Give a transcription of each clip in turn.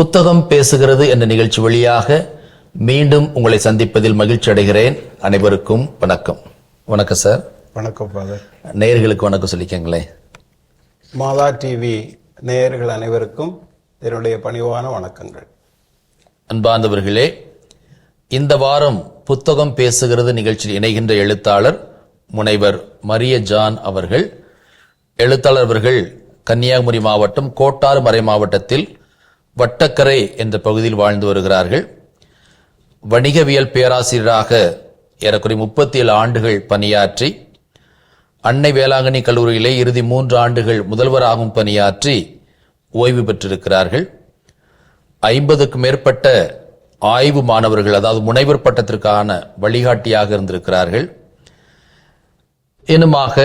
புத்தகம் பேசுகிறது என்ற நிகழ்ச்சி வழியாக மீண்டும் உங்களை சந்திப்பதில் மகிழ்ச்சி அடைகிறேன். அனைவருக்கும் வணக்கம். வணக்கம் சார் வணக்கம் ஃபாதர் நேயர்களுக்கு வணக்கம் சொல்லிக்கங்களேன். மாதா டிவி நேயர்கள் அனைவருக்கும் என்னுடைய பணிவான வணக்கங்கள். அன்பார்ந்தவர்களே இந்த வாரம் புத்தகம் பேசுகிறது நிகழ்ச்சியில் இணைகின்ற எழுத்தாளர் முனைவர் மரிய ஜான் அவர்கள். எழுத்தாளர் அவர்கள் கன்னியாகுமரி மாவட்டம் கோட்டாறு மறை மாவட்டத்தில் வட்டக்கரை என்ற பகுதியில் வாழ்ந்து வருகிறார்கள். வணிகவியல் பேராசிரியராக ஏறக்குறைய முப்பத்தி ஏழு ஆண்டுகள் பணியாற்றி அன்னை வேளாங்கண்ணி கல்லூரியிலே இறுதி மூன்று ஆண்டுகள் முதல்வராகவும் பணியாற்றி ஓய்வு பெற்றிருக்கிறார்கள். ஐம்பதுக்கு மேற்பட்ட ஆய்வு மாணவர்கள் அதாவது முனைவர் பட்டத்திற்கான வழிகாட்டியாக இருந்திருக்கிறார்கள். இன்னுமாக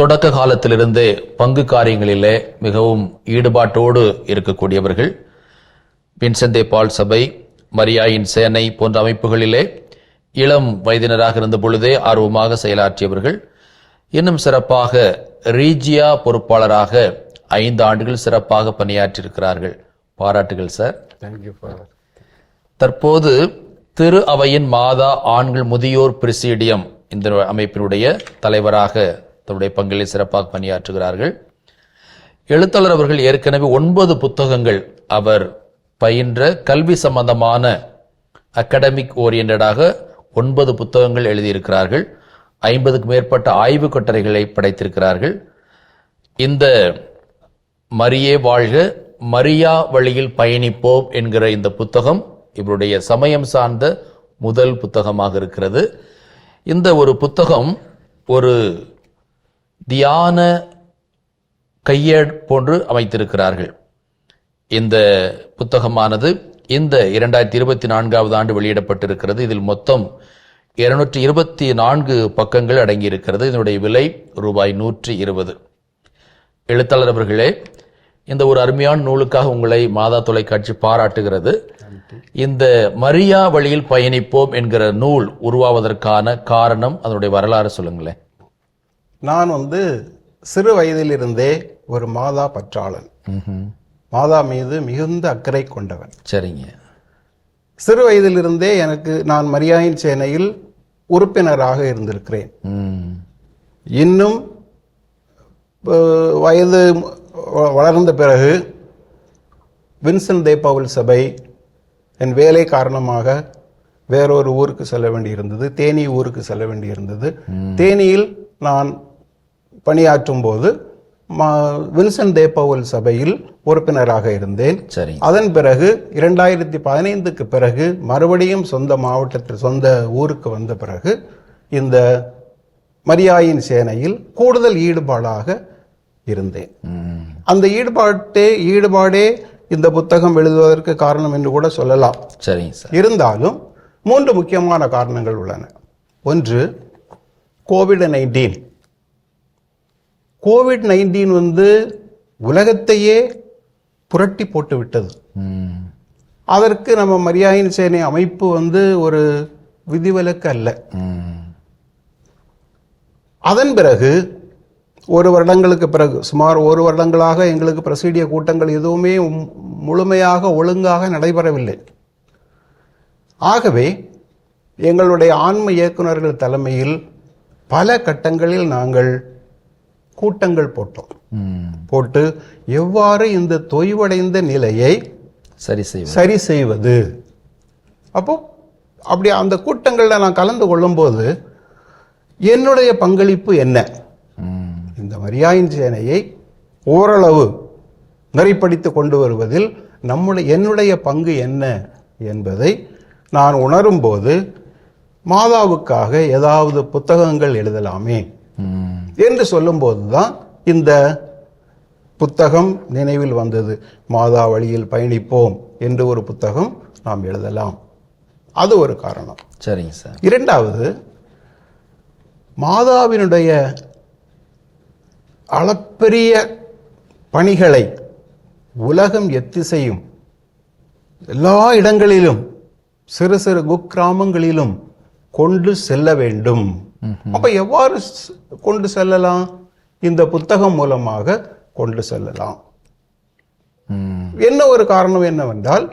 தொடக்க காலத்திலிருந்தே பங்கு காரியங்களிலே மிகவும் ஈடுபாட்டோடு இருக்கக்கூடியவர்கள். வின்செந்தே பால் சபை மரியாயின் சேனை போன்ற அமைப்புகளிலே இளம் வயதினராக இருந்த பொழுதே ஆர்வமாக செயலாற்றியவர்கள். இன்னும் சிறப்பாக ரீஜியா பொறுப்பாளராக ஐந்து ஆண்டுகள் சிறப்பாக பணியாற்றியிருக்கிறார்கள். பாராட்டுகள் சார். தேங்க்யூ தற்போது திரு அவையின் மாதா ஆண்கள் முதியோர் பிரசிடியம் இந்த அமைப்பினுடைய தலைவராக தன்னுடைய பங்கிலே சிறப்பாக பணியாற்றுகிறார்கள். எழுத்தாளர் அவர்கள் ஏற்கனவே ஒன்பது புத்தகங்கள் அவர் பயின்ற கல்வி சம்பந்தமான அகடமிக் ஓரியன்டாக ஒன்பது புத்தகங்கள் எழுதியிருக்கிறார்கள். ஐம்பதுக்கு மேற்பட்ட ஆய்வு கட்டுரைகளை படைத்திருக்கிறார்கள். இந்த மரியே வாழ்க மரியா வழியில் பயணிப்போம் என்கிற இந்த புத்தகம் இவருடைய சமயம் சார்ந்த முதல் புத்தகமாக இருக்கிறது. இந்த ஒரு புத்தகம் ஒரு தியான கையேடு போன்று அமைத்திருக்கிறார்கள். இந்த புத்தகமானது இந்த இரண்டாயிரத்தி இருபத்தி நான்காவது ஆண்டு வெளியிடப்பட்டிருக்கிறது. இதில் மொத்தம் இருநூற்றி இருபத்தி நான்கு பக்கங்கள் அடங்கியிருக்கிறது. இதனுடைய விலை ரூபாய் நூற்றி இருபது எழுத்தாளர் அவர்களே இந்த ஒரு அருமையான நூலுக்காக உங்களை மாதா தொலைக்காட்சி பாராட்டுகிறது. இந்த மரியா வழியில் பயணிப்போம் என்கிற நூல் உருவாவதற்கான காரணம் அதனுடைய வரலாறு சொல்லுங்களேன். நான் வந்து சிறு வயதிலிருந்தே ஒரு மாதா பற்றாளன். மாதா மீது மிகுந்த அக்கறை கொண்டவன். சரிங்க. சிறு வயதிலிருந்தே எனக்கு நான் மரியாயின் சேனையில் உறுப்பினராக இருந்திருக்கிறேன். இன்னும் வயது வளர்ந்த பிறகு வின்சென்ட் தே பவுல் சபை என் வேலை காரணமாக வேறொரு ஊருக்கு செல்ல வேண்டியிருந்தது. தேனி ஊருக்கு செல்ல வேண்டியிருந்தது. தேனியில் நான் பணியாற்றும் போது மா- வின்சென்ட் தே பவுல் சபையில் உறுப்பினராக இருந்தேன். சரிங்க அதன் பிறகு இரண்டாயிரத்தி பதினைந்துக்கு பிறகு மறுபடியும் சொந்த மாவட்டத்தில் சொந்த ஊருக்கு வந்த பிறகு இந்த மரியாயின் சேனையில் கூடுதல் ஈடுபாடாக இருந்தேன். அந்த ஈடுபாட்டே ஈடுபாடே இந்த புத்தகம் எழுதுவதற்கு காரணம் என்று கூட சொல்லலாம். சரிங்க சார். இருந்தாலும் மூன்று முக்கியமான காரணங்கள் உள்ளன. ஒன்று கோவிட் நைன்டீன் கோவிட் நைன்டீன் வந்து உலகத்தையே புரட்டி போட்டு விட்டது. அதற்கு நம்ம மரியாயின் சேனை அமைப்பு வந்து ஒரு விதிவிலக்கு அல்ல. அதன் பிறகு ஒரு வருடங்களுக்கு பிறகு சுமார் ஒரு வருடங்களாக எங்களுக்கு பிரசீடிய கூட்டங்கள் எதுவுமே முழுமையாக ஒழுங்காக நடைபெறவில்லை. ஆகவே எங்களுடைய ஆன்ம இயக்குனர்கள் தலைமையில் பல கட்டங்களில் நாங்கள் கூட்டங்கள் போட்டோம். போட்டு எவ்வாறு இந்த தொய்வடைந்த நிலையை சரி செய்வோம் சரி செய்வது? அப்போ அப்படி அந்த கூட்டங்களில் நான் கலந்து கொள்ளும்போது என்னுடைய பங்களிப்பு என்ன? இந்த மரியாயின் சேனையை ஓரளவு நெறிப்படுத்தி கொண்டு வருவதில் நம்முடைய என்னுடைய பங்கு என்ன என்பதை நான் உணரும்போது மாதாவுக்காக ஏதாவது புத்தகங்கள் எழுதலாமே. என்று சொல்லும்போது தான் இந்த புத்தகம் நினைவில் வந்தது. மாதா வழியில் பயணிப்போம் என்று ஒரு புத்தகம் நாம் எழுதலாம். அது ஒரு காரணம். சரிங்க சார். இரண்டாவது மாதாவினுடைய அளப்பெரிய பணிகளை உலகம் எத்திசையும் எல்லா இடங்களிலும் சிறு சிறு குக்கிராமங்களிலும் கொண்டு செல்ல வேண்டும். அப்ப எவ்வாறு கொண்டு செல்லலாம்? இந்த புத்தகம் மூலமாக கொண்டு செல்லலாம். என்ன ஒரு காரணம் என்னவென்றால்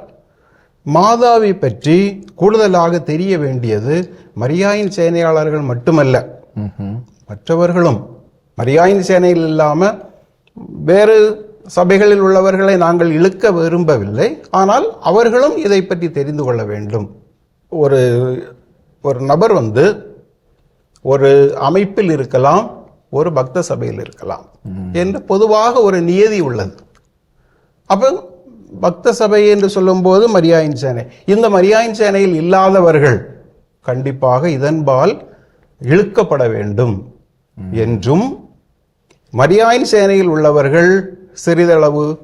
மாதாவை பற்றி கூடுதலாக தெரிய வேண்டியது மரியாயின் சேனையாளர்கள் மட்டுமல்ல. மற்றவர்களும். மரியாயின் சேனையில் இல்லாம வேறு சபைகளில் உள்ளவர்களை நாங்கள் இழுக்க விரும்பவில்லை. ஆனால் அவர்களும் இதை பற்றி தெரிந்து கொள்ள வேண்டும். ஒரு ஒரு நபர் வந்து ஒரு அமைப்பில் இருக்கலாம் ஒரு பக்த சபையில் இருக்கலாம். என்று பொதுவாக ஒரு நியதி உள்ளது. அப்போ பக்த சபை என்று சொல்லும்போது மரியாயின் சேனை. இந்த மரியாயின் சேனையில் இல்லாதவர்கள் கண்டிப்பாக இதன்பால் இழுக்கப்பட வேண்டும். என்றும் மரியாயின் சேனையில் உள்ளவர்கள் சிறிதளவு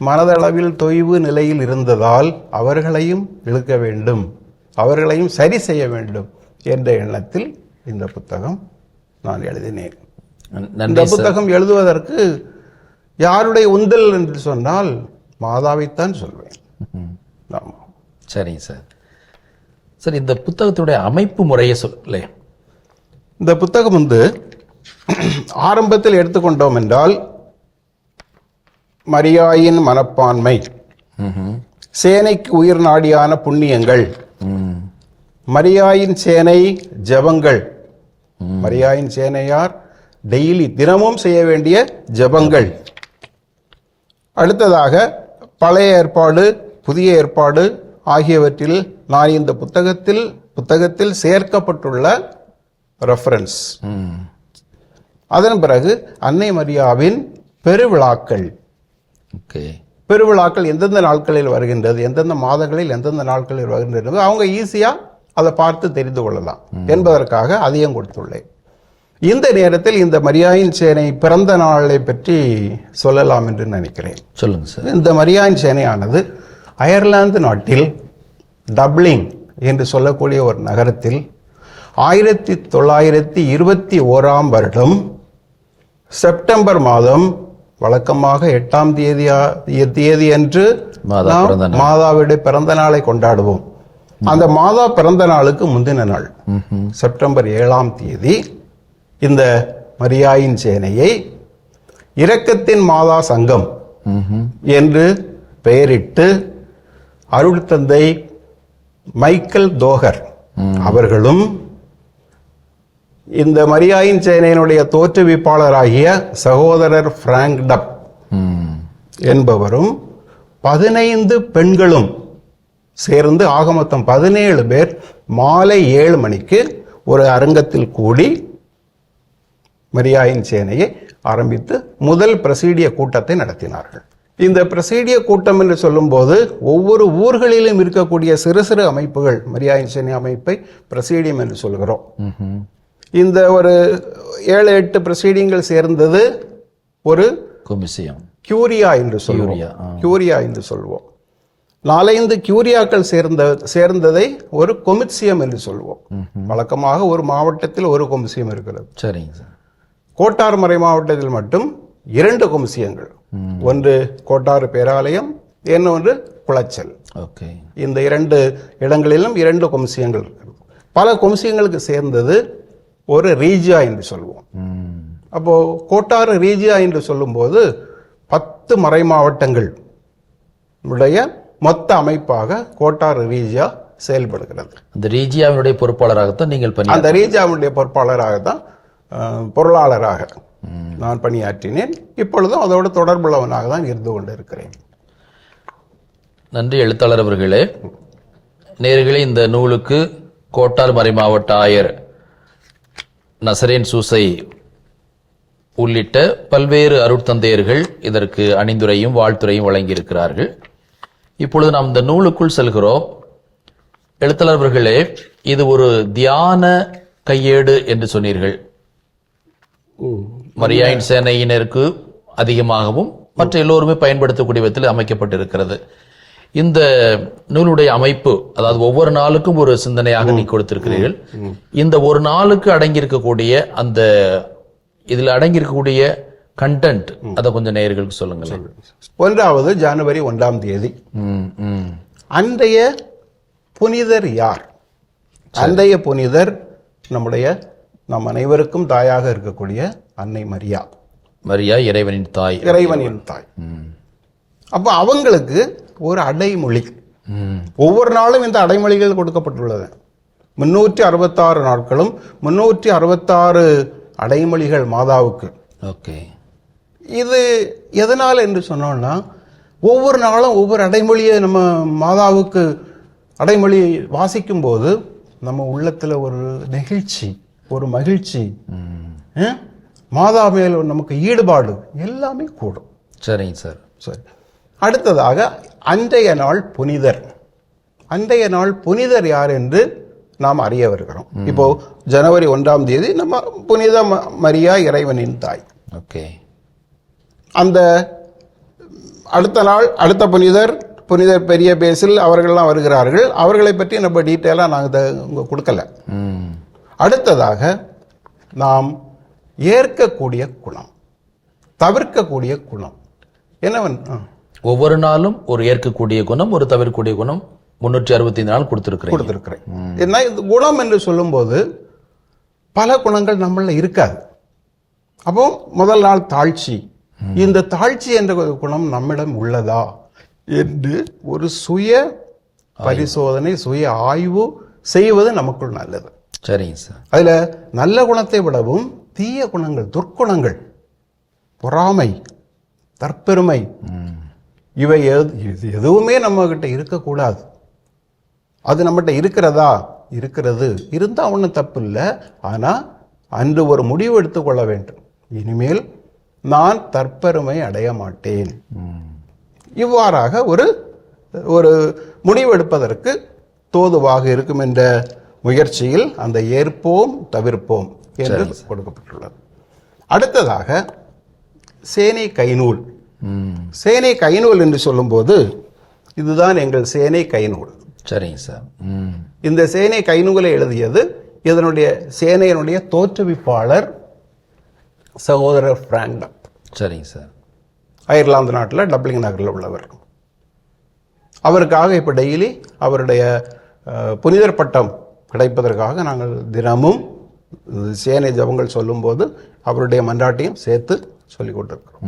மனதளவில் தொய்வு நிலையில் இருந்ததால் அவர்களையும் இழுக்க வேண்டும். அவர்களையும் சரி செய்ய வேண்டும் என்ற எண்ணத்தில் இந்த புத்தகம் நான் எழுதினேன். இந்த புத்தகம் எழுதுவதற்கு யாருடைய உந்தல் என்று சொன்னால் மாதாவைத்தான் சொல்வேன். ஆமா. சரிங்க சார். சார் இந்த புத்தகத்துடைய அமைப்பு முறையை சொல்லே. இந்த புத்தகம் வந்து ஆரம்பத்தில் எடுத்துக்கொண்டோம் என்றால் மரியாயின் மனப்பான்மை. சேனைக்கு உயிர் நாடியான புண்ணியங்கள் மரியாயின் சேனை ஜெபங்கள். மரியாயின் சேனையார் டெய்லி தினமும் செய்ய வேண்டிய ஜெபங்கள். அடுத்ததாக பழைய ஏற்பாடு புதிய ஏற்பாடு ஆகியவற்றில் நான் இந்த புத்தகத்தில் புத்தகத்தில் சேர்க்கப்பட்டுள்ள ரெஃபரன்ஸ் அதன் பிறகு அன்னை மரியாவின் பெருவிழாக்கள். ஓகே. பெருவிழாக்கள் எந்தெந்த நாட்களில் வருகின்றது எந்தெந்த மாதங்களில் எந்தெந்த நாட்களில் வருகின்றது அவங்க ஈஸியா அதை பார்த்து தெரிந்து கொள்ளலாம் என்பதற்காக அதையும் கொடுத்துள்ளேன். இந்த நேரத்தில் இந்த மரியாயின் சேனை பிறந்த நாளை பற்றி சொல்லலாம் என்று நினைக்கிறேன். சொல்லுங்க சார். இந்த மரியாயின் சேனையானது அயர்லாந்து நாட்டில் டப்ளிங் என்று சொல்லக்கூடிய ஒரு நகரத்தில் ஆயிரத்தி தொள்ளாயிரத்தி இருபத்தி ஓராம் வருடம் செப்டம்பர் மாதம் வழக்கமாக எட்டாம் தேதியா தேதி அன்று மாதா நாம் பிறந்த நாள். மாதாவுடைய பிறந்த நாளை கொண்டாடுவோம் அந்த மாதா பிறந்த நாளுக்கு முந்தின நாள். செப்டம்பர் ஏழாம் தேதி இந்த மரியாயின் சேனையை இரக்கத்தின் மாதா சங்கம். என்று பெயரிட்டு அருள் தந்தை மைக்கேல் தோகர் அவர்களும் இந்த மரியாயின் சேனையினுடைய தோற்றுவிப்பாளராகிய சகோதரர் பிராங்க் டப் என்பவரும் பதினைந்து பெண்களும் சேர்ந்து ஆக மொத்தம் பதினேழு பேர் மாலை ஏழு மணிக்கு ஒரு அரங்கத்தில் கூடி மரியாயின் சேனையை ஆரம்பித்து முதல் பிரசீடிய கூட்டத்தை நடத்தினார்கள். இந்த பிரசீடிய கூட்டம் என்று சொல்லும்போது ஒவ்வொரு ஊர்களிலும் இருக்கக்கூடிய சிறு சிறு அமைப்புகள் மரியாயின் சேனை அமைப்பை பிரசீடியம் என்று சொல்கிறோம். இந்த ஒரு ஏழு எட்டு பிரசீடியங்கள் சேர்ந்தது ஒரு குமிசியம் கியூரியா என்று சொல்லுவோம் கியூரியா, என்று சொல்வோம். நாலைந்து கியூரியாக்கள் சேர்ந்த சேர்ந்ததை ஒரு கொமிட்சியம் என்று சொல்வோம். வழக்கமாக ஒரு மாவட்டத்தில் ஒரு கொமிசியம் இருக்கிறது. சரிங்க சார். கோட்டார் மறை மாவட்டத்தில் மட்டும் இரண்டு கொமிசியங்கள் ஒன்று கோட்டாறு பேராலயம் இன்னொன்று குளச்சல். ஓகே. இந்த இரண்டு இடங்களிலும் இரண்டு கொமிசியங்கள் பல கொமிசியங்களுக்கு சேர்ந்தது ஒரு ரீஜியா என்று சொல்வோம். ம் அப்போ கோட்டாறு ரீஜியா என்று சொல்லும்போது பத்து மறை மாவட்டங்கள் உடைய மொத்த அமைப்பாக கோட்டாறு ரீஜியா செயல்படுகிறது. அந்த ரீஜியாவினுடைய பொறுப்பாளராகத்தான் நீங்கள் பணி அந்த ரீஜியாவுடைய பொறுப்பாளராக தான் பொருளாளராக நான் பணியாற்றினேன். இப்பொழுதும் அதோடு தொடர்புள்ளவனாக தான் இருந்து கொண்டிருக்கிறேன். நன்றி எழுத்தாளர் அவர்களே. நேர்களே இந்த நூலுக்கு கோட்டார் மறை மாவட்ட ஆயர் நசரேன் சூசை உள்ளிட்ட பல்வேறு அருட்தந்தையர்கள் இதற்கு அணிந்துரையும் வாழ்த்துரையும் வழங்கியிருக்கிறார்கள். இப்பொழுது நாம் இந்த நூலுக்குள் செல்கிறோம். எழுத்தாளர் அவர்களே இது ஒரு தியான கையேடு என்று சொன்னீர்கள். மரியாயின் சேனையினருக்கு அதிகமாகவும் மற்ற எல்லோருமே பயன்படுத்தக்கூடிய விதத்தில் அமைக்கப்பட்டிருக்கிறது. இந்த நூலுடைய அமைப்பு அதாவது ஒவ்வொரு நாளுக்கும் ஒரு சிந்தனையாக நீ கொடுத்திருக்கிறீர்கள். இந்த ஒரு நாளுக்கு அடங்கி இருக்கக்கூடிய அந்த இதுல அடங்கி இருக்கக்கூடிய கண்டென்ட் அதை கொஞ்சம் நேயர்களுக்கு சொல்லுங்களேன். ஒன்றாவது ஜனவரி ஒன்றாம் தேதி. அன்றைய புனிதர் யார்? அன்றைய புனிதர் நம்முடைய நம் அனைவருக்கும் தாயாக இருக்கக்கூடிய அன்னை மரியா. மரியா இறைவனின் தாய். இறைவனின் தாய். அப்போ அவங்களுக்கு ஒரு அடைமொழி. ஒவ்வொரு நாளும் இந்த அடைமொழிகள் கொடுக்கப்பட்டுள்ளது. முன்னூற்றி அறுபத்தாறு நாட்களும் முன்னூற்றி அறுபத்தாறு அடைமொழிகள் மாதாவுக்கு. ஓகே. இது எதனால் என்று சொன்னோம்னா ஒவ்வொரு நாளும் ஒவ்வொரு அடைமொழியை நம்ம மாதாவுக்கு அடைமொழி வாசிக்கும் போது நம்ம உள்ளத்துல ஒரு நெகிழ்ச்சி ஒரு மகிழ்ச்சி. மாதா மேல் நமக்கு ஈடுபாடு எல்லாமே கூடும். சரிங்க சார். சரி. அடுத்ததாக அன்றைய நாள் புனிதர். அன்றைய நாள் புனிதர் யார் என்று நாம் அறிய வருகிறோம். இப்போ ஜனவரி ஒன்றாம் தேதி நம்ம புனித ம- மரியா இறைவனின் தாய். ஓகே. அந்த அடுத்த நாள் அடுத்த புனிதர் புனிதர் பெரிய பேசில் அவர்கள்லாம் வருகிறார்கள். அவர்களை பற்றி நம்ம டீட்டெயிலாக நாங்கள் கொடுக்கல. அடுத்ததாக நாம் ஏற்கக்கூடிய குணம் தவிர்க்கக்கூடிய குணம். என்னவன்? ஒவ்வொரு நாளும் ஒரு ஏற்கக்கூடிய குணம் ஒரு தவிர்க்கக்கூடிய குணம் முன்னூற்றி அறுபத்தி நாள் கொடுத்திருக்கிறேன். இது குணம் என்று சொல்லும்போது பல குணங்கள் நம்மள இருக்காது. அப்போ முதல் நாள் தாழ்ச்சி. இந்த தாழ்ச்சி என்ற குணம் நம்மிடம் உள்ளதா என்று ஒரு சுய பரிசோதனை சுய ஆய்வு செய்வது நமக்குள் நல்லது. சரிங்க சார். அதுல நல்ல குணத்தை விடவும் தீய குணங்கள் துர்க்குணங்கள் பொறாமை தற்பெருமை இவை எது- எதுவுமே நம்ம கிட்ட இருக்கக்கூடாது. அது நம்மகிட்ட இருக்கிறதா? இருக்கிறது. இருந்தா ஒன்றும் தப்பு இல்லை ஆனா அன்று ஒரு முடிவு எடுத்துக்கொள்ள வேண்டும். இனிமேல் நான் தற்பெருமை அடைய மாட்டேன். இவ்வாறாக ஒரு ஒரு முடிவெடுப்பதற்கு தோதுவாக இருக்கும் என்ற முயற்சியில் அந்த ஏற்போம் தவிர்ப்போம் என்று கொடுக்கப்பட்டுள்ளது. அடுத்ததாக சேனை கைநூல். சேனை கைநூல் என்று சொல்லும்போது இதுதான் எங்கள் சேனை கைநூல். சரிங்க சார். இந்த சேனை கைநூலை எழுதியது இதனுடைய சேனையினுடைய தோற்றுவிப்பாளர் சகோதரர் பிராங்டப் சரிங்க சார். அயர்லாந்து நாட்டில் டப்ளிங் நகரில் உள்ளவர். அவருக்காக இப்போ டெய்லி அவருடைய புனிதர் பட்டம் கிடைப்பதற்காக நாங்கள் தினமும் சேனை ஜபங்கள் சொல்லும்போது அவருடைய மன்றாட்டையும் சேர்த்து சொல்லிக் கொண்டிருக்கிறோம்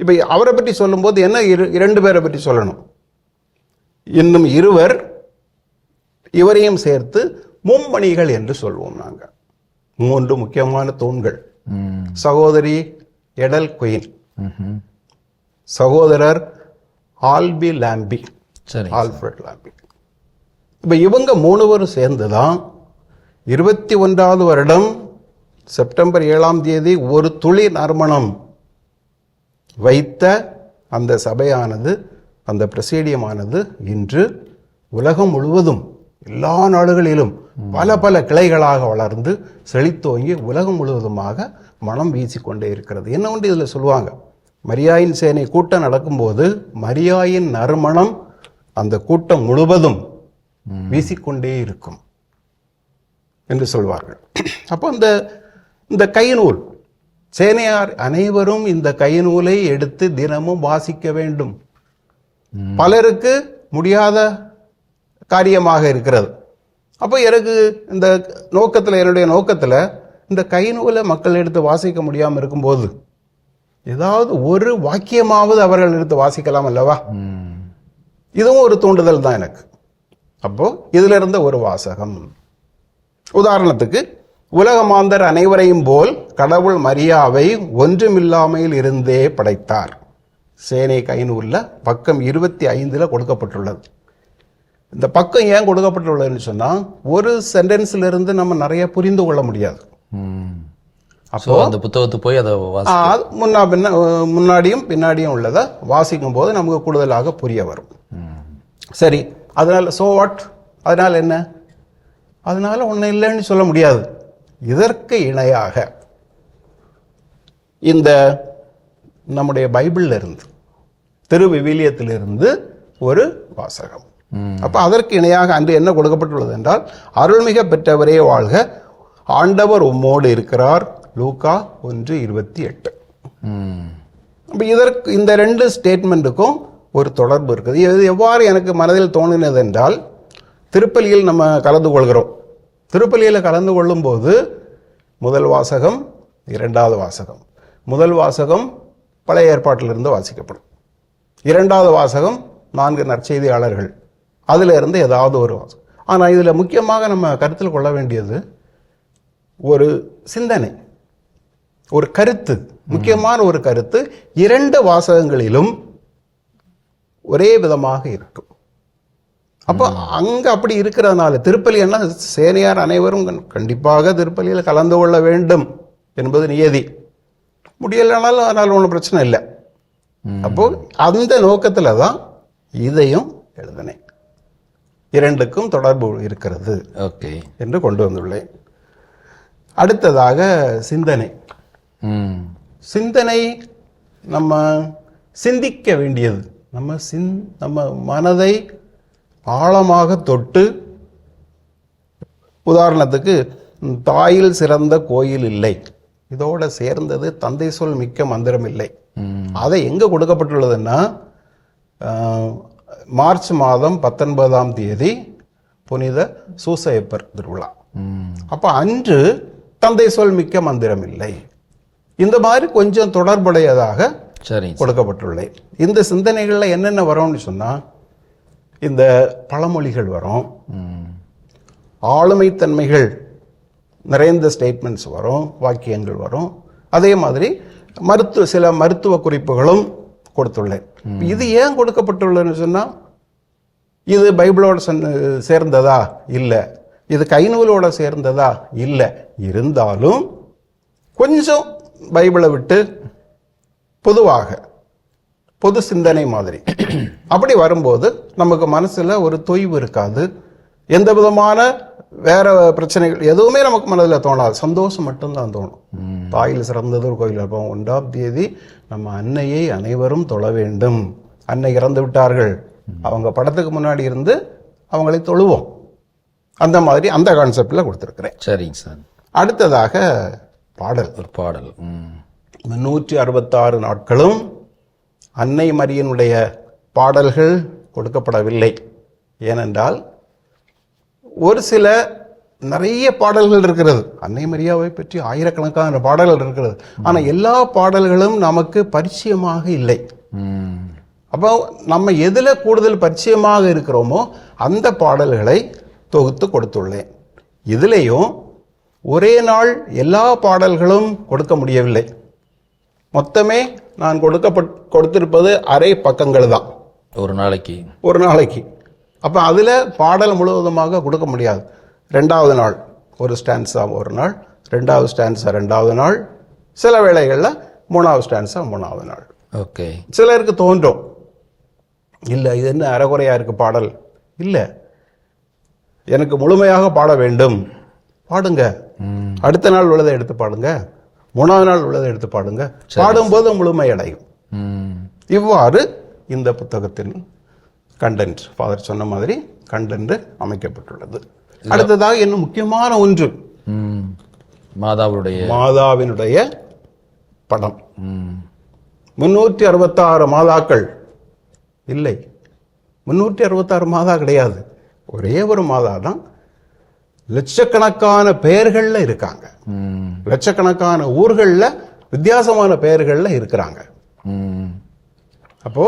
இப்போ அவரை பற்றி சொல்லும்போது என்ன இரு இரண்டு பேரை பற்றி சொல்லணும்? இன்னும் இருவர் இவரையும் சேர்த்து மும்மணிகள் என்று சொல்வோம் நாங்கள் மூன்று முக்கியமான தூண்கள். சகோதரி எடல் குயின். சகோதரர் ஆல்பி லாம்பி. Alfred Lambie. இப்போ இவங்க மூணு பேரும் சேர்ந்து தான் இருபத்தி ஒன்றாவது வருடம் செப்டம்பர் ஏழாம் தேதி ஒரு துளி நறுமணம் வைத்த அந்த சபையானது அந்த பிரசீடியமானது இன்று உலகம் முழுவதும் எல்லா நாடுகளிலும் பல பல கிளைகளாக வளர்ந்து செழித்தோங்கி உலகம் முழுவதுமாக மனம் வீசிக்கொண்டே இருக்கிறது. என்ன ஒன்று இதில் சொல்லுவாங்க? மரியாயின் சேனை கூட்டம் நடக்கும்போது மரியாயின் நறுமணம் அந்த கூட்டம் முழுவதும் வீசிக்கொண்டே இருக்கும் என்று சொல்வார்கள். அப்போ இந்த இந்த கைநூல். சேனையார் அனைவரும் இந்த கைநூலை எடுத்து தினமும் வாசிக்க வேண்டும். பலருக்கு முடியாத காரியமாக இருக்கிறது. அப்போ எனக்கு இந்த நோக்கத்தில் என்னுடைய நோக்கத்தில் இந்த கைநூலை மக்கள் எடுத்து வாசிக்க முடியாமல் இருக்கும்போது ஏதாவது ஒரு வாக்கியமாவது அவர்கள் எடுத்து வாசிக்கலாம் அல்லவா? இதுவும் ஒரு தூண்டுதல் தான் எனக்கு. அப்போ இதுல இருந்த ஒரு வாசகம். உதாரணத்துக்கு உலகமாந்தர் அனைவரையும் போல் கடவுள் மரியாவை ஒன்றுமில்லாமையில் இருந்தே படைத்தார். சேனை கைநூல்ல பக்கம் இருபத்தி ஐந்துல கொடுக்கப்பட்டுள்ளது. இந்த பக்கம் ஏன் கொடுக்கப்பட்டுள்ளதுன்னு சொன்னா ஒரு சென்டென்ஸ்ல இருந்து நம்ம நிறைய புரிந்து கொள்ள முடியாது. ஸோ அந்த புத்தகத்துக்கு போய் அதை முன்னா பின்ன முன்னாடியும் பின்னாடியும் உள்ளதை வாசிக்கும் போது நமக்கு கூடுதலாக புரிய வரும். சரி அதனால சோ வாட் அதனால என்ன? அதனால ஒன்றும் இல்லைன்னு சொல்ல முடியாது. இதற்கு இணையாக இந்த நம்முடைய பைபிள்ல இருந்து திருவிவிலியத்திலிருந்து ஒரு வாசகம். அப்ப அதற்கு இணையாக அன்று என்ன கொடுக்கப்பட்டுள்ளது என்றால் அருள்மிக பெற்றவரே வாழ்க ஆண்டவர் உம்மோடு இருக்கிறார். லூக்கா ஒன்று இருபத்தி எட்டு. அப்ப இதற்கு இந்த ரெண்டு ஸ்டேட்மெண்ட்டுக்கும் ஒரு தொடர்பு இருக்குது. இது எவ்வாறு எனக்கு மனதில் தோணினது என்றால் திருப்பலியில் நம்ம கலந்து கொள்கிறோம். திருப்பலியில் கலந்து கொள்ளும்போது முதல் வாசகம் இரண்டாவது வாசகம். முதல் வாசகம் பழைய ஏற்பாட்டிலிருந்து வாசிக்கப்படும். இரண்டாவது வாசகம் நான்கு நற்செய்தியாளர்கள். அதில் இருந்து ஏதாவது ஒரு வாசகம். ஆனால் இதில் முக்கியமாக நம்ம கருத்தில் கொள்ள வேண்டியது ஒரு சிந்தனை ஒரு கருத்து முக்கியமான ஒரு கருத்து இரண்டு வாசகங்களிலும் ஒரே விதமாக இருக்கும். அப்போ அங்க அப்படி இருக்கிறதுனால திருப்பலி என்ன சேனையார் அனைவரும் கண்- கண்டிப்பாக திருப்பலியில் கலந்து கொள்ள வேண்டும் என்பது நியதி. முடியலைனாலும் அதனால் ஒன்றும் பிரச்சனை இல்லை. அப்போ அந்த நோக்கத்துல தான் இதையும் எழுதினேன். இரண்டுக்கும் தொடர்பு இருக்கிறது ஓகே. என்று கொண்டு வந்துள்ளேன். அடுத்ததாக சிந்தனை. சிந்தனை நம்ம சிந்திக்க வேண்டியது. நம்ம சிந் நம்ம மனதை ஆழமாக தொட்டு உதாரணத்துக்கு தாயில் சிறந்த கோயில் இல்லை. இதோட சேர்ந்தது தந்தை சொல் மிக்க மந்திரம் இல்லை. அதை எங்க கொடுக்கப்பட்டுள்ளதுன்னா மார்ச் மாதம் பத்தொன்பதாம் தேதி புனித சூசையப்பர் திருவிழா. அப்ப அன்று தந்தை சொல் மிக்க மந்திரம் இல்லை. இந்த மாதிரி கொஞ்சம் தொடர்புடையதாக. கொடுக்கப்பட்டுள்ளேன். இந்த சிந்தனைகள்ல என்னென்ன வரும்னு சொன்னா இந்த பழமொழிகள் வரும். ஆளுமைத்தன்மைகள் நிறைந்த ஸ்டேட்மெண்ட்ஸ் வரும் வாக்கியங்கள் வரும். அதே மாதிரி மருத்துவ சில மருத்துவ குறிப்புகளும் கொடுத்துள்ளேன். இது ஏன் கொடுக்கப்பட்டுள்ளதுன்னு சொன்னா இது பைபிளோட சேர்ந்ததா? இல்லை. இது கைநூலோட சேர்ந்ததா? இல்லை. இருந்தாலும் கொஞ்சம் பைபிளை விட்டு பொதுவாக பொது சிந்தனை மாதிரி அப்படி வரும்போது நமக்கு மனசுல ஒரு தொய்வு இருக்காது. எந்த விதமான வேற பிரச்சனைகள் எதுவுமே நமக்கு மனதில் தோணாது. சந்தோஷம் மட்டும்தான் தோணும். தாயில் சிறந்தது ஒரு கோயில் இருப்போம். ஒன்றாம் தேதி நம்ம அன்னையை அனைவரும் தொழ வேண்டும். அன்னை இறந்து விட்டார்கள். அவங்க படத்துக்கு முன்னாடி இருந்து அவங்களை தொழுவோம். அந்த மாதிரி அந்த கான்செப்டில் கொடுத்துருக்குறேன். சரிங்க சார். அடுத்ததாக பாடல். ஒரு பாடல். முன்னூற்றி அறுபத்தாறு நாட்களும் அன்னை மரியனுடைய பாடல்கள் கொடுக்கப்படவில்லை. ஏனென்றால் ஒரு சில நிறைய பாடல்கள் இருக்கிறது. அன்னை மரியாவை பற்றி ஆயிரக்கணக்கான பாடல்கள் இருக்கிறது. ஆனால் எல்லா பாடல்களும் நமக்கு பரிச்சயமாக இல்லை. அப்போ நம்ம எதில் கூடுதல் பரிச்சயமாக இருக்கிறோமோ அந்த பாடல்களை தொகுத்து கொடுத்துள்ளேன். இதுலேயும் ஒரே நாள் எல்லா பாடல்களும் கொடுக்க முடியவில்லை. மொத்தமே நான் கொடுக்கப்பட் கொடுத்திருப்பது அரை பக்கங்கள் தான். ஒரு நாளைக்கு. ஒரு நாளைக்கு. அப்போ அதில் பாடல் முழுவதுமாக கொடுக்க முடியாது. ரெண்டாவது நாள் ஒரு ஸ்டான்ஸா ஒரு நாள் ரெண்டாவது ஸ்டான்ஸா ரெண்டாவது நாள் சில வேளைகளில் மூணாவது ஸ்டான்ஸா மூணாவது நாள். ஓகே. சிலருக்கு தோன்றும். இல்லை இது என்ன அறகுறையா இருக்கு பாடல்? இல்லை. எனக்கு முழுமையாக பாட வேண்டும். பாடுங்க. அடுத்த நாள் உள்ளதை எடுத்து பாடுங்க. மூணாவது நாள் உள்ளதை எடுத்து பாடுங்க. பாடும்போது முழுமை அடையும் இவ்வாறு இந்த புத்தகத்தின் கண்டென்ட் ஃபாதர் சொன்ன மாதிரி கண்டென்ட் அமைக்கப்பட்டுள்ளது. அடுத்ததாக இன்னும் முக்கியமான ஒன்று? மாதாவுடைய மாதாவினுடைய படம். ம். முன்னூற்றி அறுபத்தாறு மாதாக்கள் இல்லை. முன்னூற்றி அறுபத்தாறு மாதா கிடையாது. ஒரே ஒரு மாதா தான் லட்சக்கணக்கான பெயர்களில் இருக்காங்க. லட்சக்கணக்கான ஊர்களில் வித்தியாசமான பெயர்களில் இருக்கிறாங்க. ம். அப்போ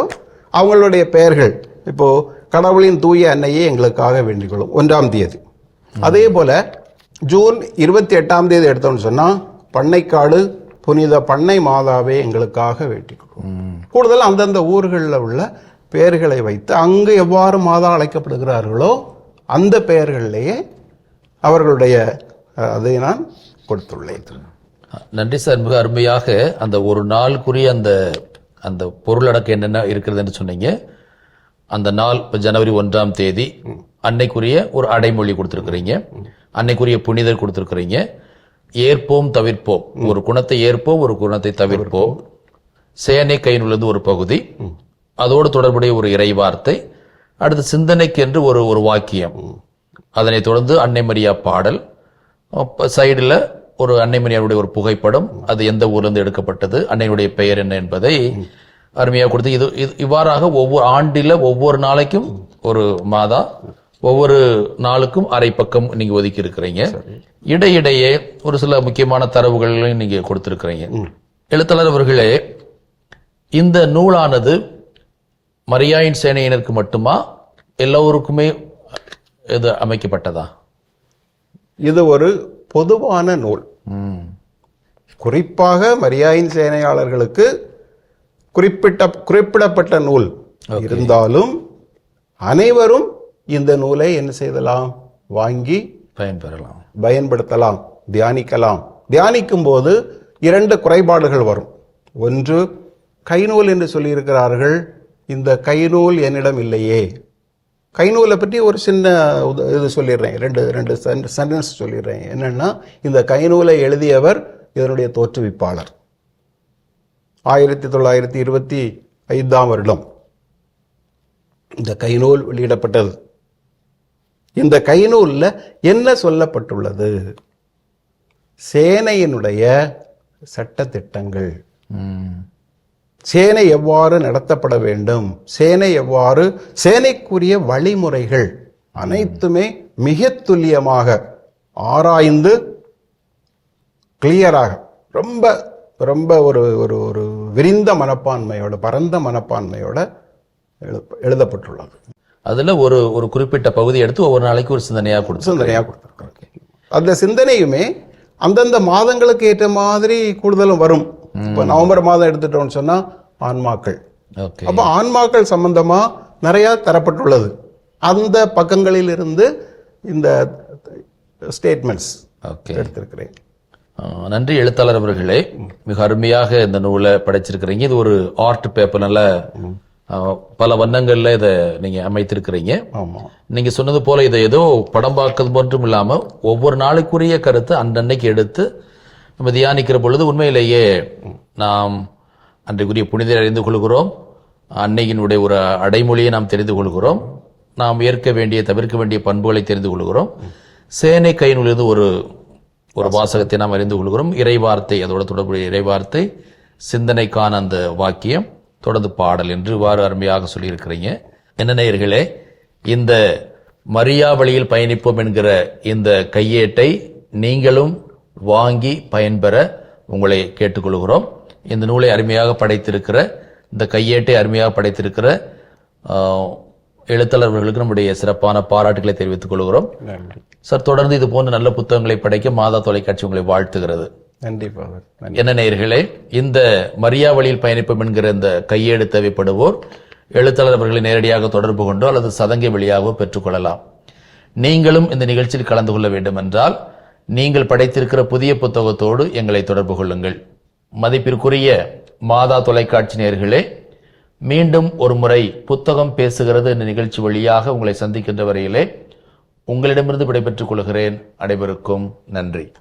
அவங்களுடைய பெயர்கள். இப்போ கடவுளின் தூய அன்னையே எங்களுக்காக வேண்டிக்கொள்ளும். ஒன்றாம் தேதி. அதே போல ஜூன் இருபத்தி எட்டாம் தேதி எடுத்தோம்னு சொன்னால் பண்ணைக்காடு புனித பண்ணை மாதாவே எங்களுக்காக வேண்டிக்கொள்ளும். கூடுதல் அந்தந்த ஊர்களில் உள்ள பெயர்களை வைத்து அங்கு எவ்வாறு மாதா அழைக்கப்படுகிறார்களோ அந்த பெயர்களிலேயே அவர்களுடைய அதை நான் கொடுத்துள்ளேன். நன்றி சார். மிக அருமையாக அந்த ஒரு நாளுக்குரிய அந்த அந்த பொருளடக்கம் என்னென்ன இருக்கிறதுன்னு சொன்னீங்க. அந்த நாள் இப்போ ஜனவரி ஒன்றாம் தேதி அன்னைக்குரிய ஒரு அடைமொழி கொடுத்துருக்குறீங்க. அன்னைக்குரிய புனிதர் கொடுத்துருக்குறீங்க. ஏற்போம் தவிர்ப்போம். ஒரு குணத்தை ஏற்போம் ஒரு குணத்தை தவிர்ப்போம். சேனை கைநுள்ளது ஒரு பகுதி. அதோடு தொடர்புடைய ஒரு இறை வார்த்தை அடுத்து சிந்தனைக்கு என்று ஒரு ஒரு வாக்கியம். அதனைத் தொடர்ந்து அன்னை மரியா பாடல். சைடில் ஒரு அன்னை மரியாவுடைய ஒரு புகைப்படம் அது எந்த ஊர்ல இருந்து எடுக்கப்பட்டது அன்னையுடைய பெயர் என்ன என்பதை அருமையாக கொடுத்து இது இது இவ்வாறாக ஒவ்வொரு ஆண்டில ஒவ்வொரு நாளைக்கும் ஒரு மாதா ஒவ்வொரு நாளுக்கும் அரை பக்கம் நீங்க ஒதுக்கி இருக்கிறீங்க இடையிடையே ஒரு சில முக்கியமான தரவுகளையும் நீங்க கொடுத்திருக்கிறீங்க. எழுத்தாளர் அவர்களே இந்த நூலானது மரியாயின் சேனையினருக்கு மட்டுமா எல்லோருக்குமே இது அமைக்கப்பட்டதா? இது ஒரு பொதுவான நூல். குறிப்பாக மரியாயின் சேனையாளர்களுக்கு குறிப்பிட்ட குறிப்பிடப்பட்ட நூல் இருந்தாலும் அனைவரும் இந்த நூலை என்ன செய்தலாம்? வாங்கி பயன்பெறலாம். பயன்படுத்தலாம் தியானிக்கலாம். தியானிக்கும் போது இரண்டு குறைபாடுகள் வரும். ஒன்று கைநூல் என்று சொல்லியிருக்கிறார்கள். இந்த கைநூல் என்னிடம் இல்லையே. கைநூலை பற்றி ஒரு சின்ன இது சொல்லிடுறேன். ரெண்டு ரெண்டு சென்டென்ஸ் சொல்லிடுறேன். என்னென்னா இந்த கைநூலை எழுதியவர் இதனுடைய தோற்றுவிப்பாளர். ஆயிரத்தி தொள்ளாயிரத்தி இருபத்தி ஐந்தாம் வருடம் இந்த கைநூல் வெளியிடப்பட்டது. இந்த கைநூலில் என்ன சொல்லப்பட்டுள்ளது? சேனையினுடைய சட்டத்திட்டங்கள். திட்டங்கள் சேனை எவ்வாறு நடத்தப்பட வேண்டும்? சேனை எவ்வாறு? சேனைக்குரிய வழிமுறைகள் அனைத்துமே மிக துல்லியமாக ஆராய்ந்து கிளியராக ரொம்ப ரொம்ப ஒரு ஒரு ஒரு விரிந்த மனப்பான்மையோட பரந்த மனப்பான்மையோட எழுத- எழுதப்பட்டுள்ளது. அதுல ஒரு ஒரு குறிப்பிட்ட பகுதி எடுத்து ஒவ்வொரு நாளைக்கு ஒரு சிந்தனையா கொடுத்து சிந்தனையாக கொடுத்துருக்காங்க அந்த சிந்தனையுமே அந்தந்த மாதங்களுக்கு ஏற்ற மாதிரி கூடுதலும் வரும். இப்போ நவம்பர் மாதம் எடுத்துட்டோம்னு சொன்னா ஆன்மாக்கள். ஓகே. அப்போ ஆன்மாக்கள் சம்பந்தமா நிறைய தரப்பட்டுள்ளது. அந்த பக்கங்களில் இருந்து இந்த ஸ்டேட்மெண்ட்ஸ் ஓகே. எடுத்திருக்கிறேன். நன்றி எழுத்தாளர் அவர்களே. மிக அருமையாக இந்த நூலை படைச்சிருக்கிறீங்க. இது ஒரு ஆர்ட் பேப்பர் நல்ல பல வண்ணங்கள்ல இதை நீங்க அமைத்திருக்கிறீங்க. ஆமா. நீங்க சொன்னது போல இதை ஏதோ படம் பார்க்கறது மட்டும் இல்லாம ஒவ்வொரு நாளுக்குரிய கருத்தை அன்னன்னைக்கு எடுத்து நம்ம தியானிக்கிற பொழுது உண்மையிலேயே நாம் அன்றைக்குரிய புனிதரை அறிந்து கொள்கிறோம். அன்னையினுடைய ஒரு அடைமொழியை நாம் தெரிந்து கொள்கிறோம். நாம் ஏற்க வேண்டிய தவிர்க்க வேண்டிய பண்புகளை தெரிந்து கொள்கிறோம். சேனை கையினுள்ளது ஒரு ஒரு வாசகத்தை நாம் அறிந்து கொள்கிறோம். இறைவார்த்தை அதோட தொடர்புடைய இறைவார்த்தை சிந்தனைக்கான அந்த வாக்கியம் தொடர்ந்து பாடல் என்று இவ்வாறு அருமையாக சொல்லியிருக்கிறீங்க. என்ன நேயர்களே இந்த மரியா வழியில் பயணிப்போம் என்கிற இந்த கையேட்டை நீங்களும் வாங்கி பயன்பெற உங்களை கேட்டுக்கொள்கிறோம். இந்த நூலை அருமையாக படைத்திருக்கிற இந்த கையேட்டை அருமையாக படைத்திருக்கிற எழுத்தாளர்களுக்கு நம்முடைய சிறப்பான பாராட்டுகளை தெரிவித்துக் கொள்கிறோம். சார் தொடர்ந்து இது போன்ற நல்ல புத்தகங்களை படைக்க மாதா தொலைக்காட்சி உங்களை வாழ்த்துகிறது. நன்றி என்ன நேயர்களே இந்த மரியா வழியில் பயணிப்போம் என்கிற இந்த கையேடு தேவைப்படுவோர் எழுத்தாளர் அவர்களை நேரடியாக தொடர்பு கொண்டோ அல்லது சதங்கை வழியாகவோ பெற்றுக்கொள்ளலாம். நீங்களும் இந்த நிகழ்ச்சியில் கலந்து கொள்ள வேண்டும் என்றால் நீங்கள் படைத்திருக்கிற புதிய புத்தகத்தோடு எங்களை தொடர்பு கொள்ளுங்கள். மதிப்பிற்குரிய மாதா தொலைக்காட்சி நேர்களே மீண்டும் ஒரு முறை புத்தகம் பேசுகிறது என்ற நிகழ்ச்சி வழியாக உங்களை சந்திக்கின்ற வரையிலே உங்களிடமிருந்து விடைபெற்றுக் கொள்கிறேன். அனைவருக்கும் நன்றி.